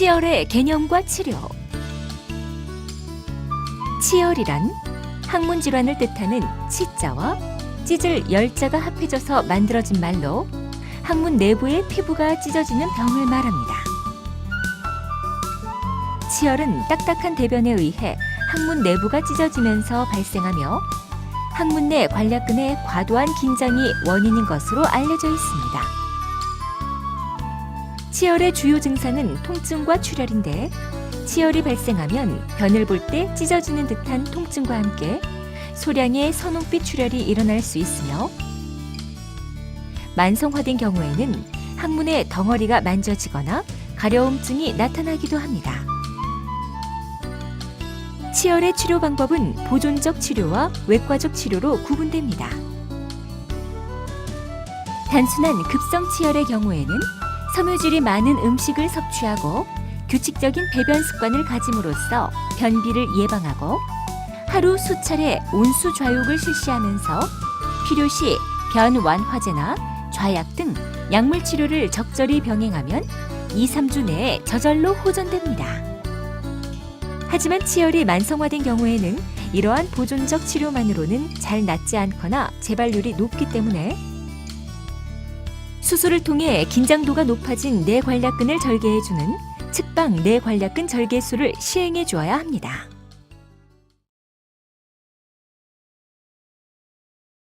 치열의 개념과 치료. 치열이란 항문 질환을 뜻하는 치자와 찢을 열자가 합해져서 만들어진 말로 항문 내부의 피부가 찢어지는 병을 말합니다. 치열은 딱딱한 대변에 의해 항문 내부가 찢어지면서 발생하며 항문 내 관략근의 과도한 긴장이 원인인 것으로 알려져 있습니다. 치열의 주요 증상은 통증과 출혈인데 치열이 발생하면 변을 볼 때 찢어지는 듯한 통증과 함께 소량의 선홍빛 출혈이 일어날 수 있으며 만성화된 경우에는 항문의 덩어리가 만져지거나 가려움증이 나타나기도 합니다. 치열의 치료 방법은 보존적 치료와 외과적 치료로 구분됩니다. 단순한 급성 치열의 경우에는 섬유질이 많은 음식을 섭취하고 규칙적인 배변 습관을 가짐으로써 변비를 예방하고 하루 수차례 온수 좌욕을 실시하면서 필요시 변 완화제나 좌약 등 약물 치료를 적절히 병행하면 2, 3주 내에 저절로 호전됩니다. 하지만 치열이 만성화된 경우에는 이러한 보존적 치료만으로는 잘 낫지 않거나 재발률이 높기 때문에 수술을 통해 긴장도가 높아진 뇌관략근을 절개해주는 측방 뇌관략근 절개술을 시행해 주어야 합니다.